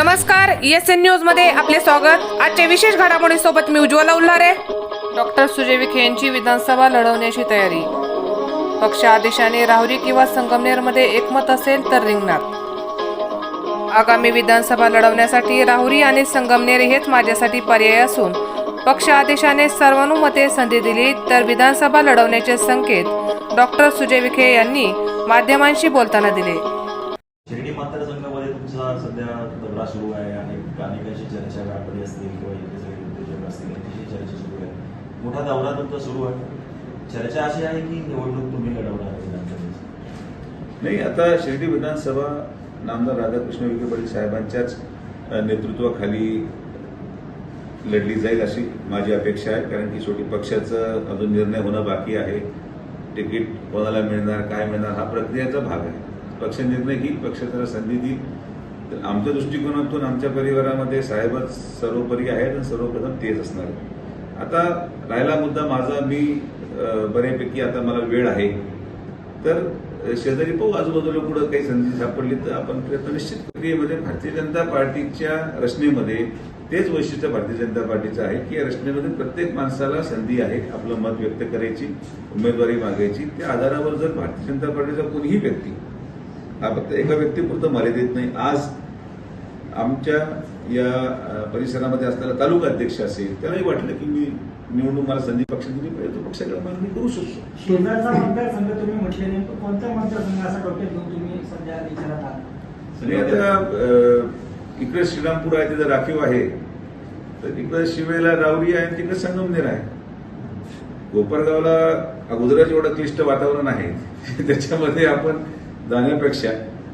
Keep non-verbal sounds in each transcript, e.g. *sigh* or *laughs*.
नमस्कार S N न्यूजमध्ये आपले स्वागत. आजच्या विशेष घडामोडी सोबत मी उज्ज्वला उल्हारे. डॉक्टर सुजय विखे यांची विधानसभा लढवण्याची तयारी. पक्ष आदेशाने राहुरी किंवा संगमनेरमध्ये एकमत असेल तर रिंगणार आगामी विधानसभा लढवण्यासाठी राहुरी आणि संगमनेर हेच माझ्यासाठी पर्याय असून पक्ष आदेशाने सर्वानुमते संधी दिली तर विधानसभा लढवण्याचे संकेत डॉक्टर सुजय विखे यांनी माध्यमांशी बोलताना दिले. सध्या दौरा सुरू आहे आणि अनेकांशी चर्चा व्यापारी असतील किंवा इथे सगळे उद्योजक असतील यांच्याशी चर्चा सुरू आहे मोठा दौरा तुमचा सुरू आहे. चर्चा अशी आहे की निवडणूक तुम्ही लढवणार नाही आता शिर्डी विधानसभा नामदार राधाकृष्ण विखे पाटील साहेबांच्याच नेतृत्वाखाली लढली जाईल अशी माझी अपेक्षा आहे. कारण की शेवटी पक्षाचं अजून निर्णय होणं बाकी आहे. तिकीट कोणाला मिळणार काय मिळणार हा प्रक्रियेचा भाग आहे. पक्ष निर्णय घेईल पक्ष त्याला संधी देईल. तर आमच्या दृष्टिकोनातून आमच्या परिवारामध्ये साहेबच सर्वोपरी आहेत आणि सर्वप्रथम तेच असणार आहेत. आता राहिला मुद्दा माझा मी बऱ्यापैकी आता मला वेळ आहे. तर शेजारी पाहू आजूबाजूला कुठं काही संधी सापडली तर आपण प्रयत्न निश्चित प्रक्रियेमध्ये म्हणजे भारतीय जनता पार्टीच्या रचनेमध्ये तेच वैशिष्ट्य भारतीय जनता पार्टीचं आहे की या रचनेमध्ये प्रत्येक माणसाला संधी आहे आपलं मत व्यक्त करायची उमेदवारी मागायची. त्या आधारावर जर भारतीय जनता पार्टीचा कोणीही व्यक्ती हा फक्त एका व्यक्तीपुरतं मर्यादित नाही आज आमच्या या परिसरामध्ये असलेला तालुका अध्यक्ष असेल त्यालाही वाटलं की मी निवडून मला संधी पक्ष दिली पाहिजे तो पक्षाकडे मागणी करू शकतो. शेजारचा मतदारसंघ तुम्ही म्हटले नेमकं कोणता मतदारसंघ असा डोक्यात घेऊन तुम्ही सध्या विचारात आहात? आणि आता इकडे श्रीरामपूर आहे तिथं राखीव आहे. तर तिकडे शिवेला रावरी आहे तिकडे संगमनेर आहे. कोपरगावला अगोदरच एवढं क्लिष्ट वातावरण आहे. *laughs* त्याच्यामध्ये आपण जाण्यापेक्षा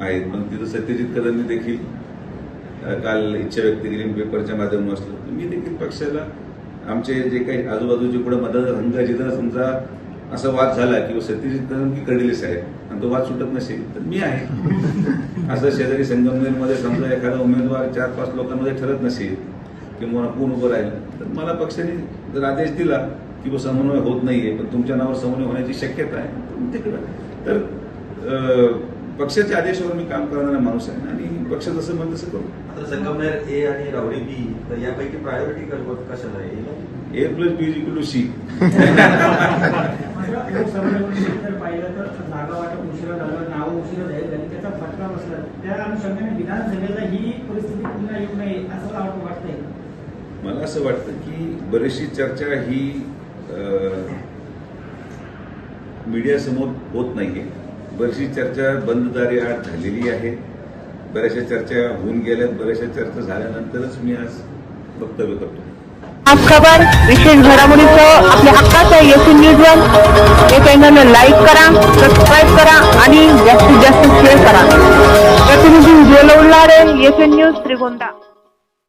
आहेत. मग तिथं सत्यजित कदमनी देखील काल इच्छा व्यक्त केली पेपरच्या माध्यमातून असलं तर मी देखील पक्षाला आमचे जे काही आजूबाजूचे पुढे मतदारसंघ जिथं समजा असा वाद झाला किंवा सत्यजित कदम की कडले साहेब आणि तो वाद सुटत नसेल तर मी आहे. *laughs* असं शेजारी संगमनेरमध्ये समजा एखादा उमेदवार चार पाच लोकांमध्ये ठरत नसेल किंवा कोण उभं राहिलं तर मला पक्षाने जर आदेश दिला की समन्वय होत नाहीये पण तुमच्या नावावर समन्वय होण्याची शक्यता आहे तिकडं तर पक्षाच्या आदेशावर मी काम करणारा माणूस आहे आणि पक्ष जसं म्हणत तसं करू. आता संगमनेर ए आणि रावडी बी तर यापैकी प्रायोरिटी कशाला आहे? A plus B equal to C मात्र लोकसभेमध्ये जर पाहिलं तर जागा वाटप उशिरा झालं नावं उशिरा जाहीर झाली त्याचा फटका बसला त्या अनुषंगाने विधानसभेला ही परिस्थिती पुन्हा येऊ नये असं वाटतंय मला असं वाटतं की बरीचशी चर्चा ही मीडियासमोर होत नाहीये. बरीचशी चर्चा बंददारी आठ झालेली आहे. बऱ्याचशा चर्चा होऊन गेल्यात. बऱ्याचशा चर्चा झाल्यानंतरच मी आज वक्तव्य करतो. आज खबर विशेष घडामोडीचं आपल्या हक्काचं एस न्यूज वन. हे चॅनल लाईक करा सबस्क्राईब करा आणि जास्तीत जास्त शेअर करा. प्रतिनिधी उज्ज्वल उल्हारे एस न्यूज त्रिगोंदा.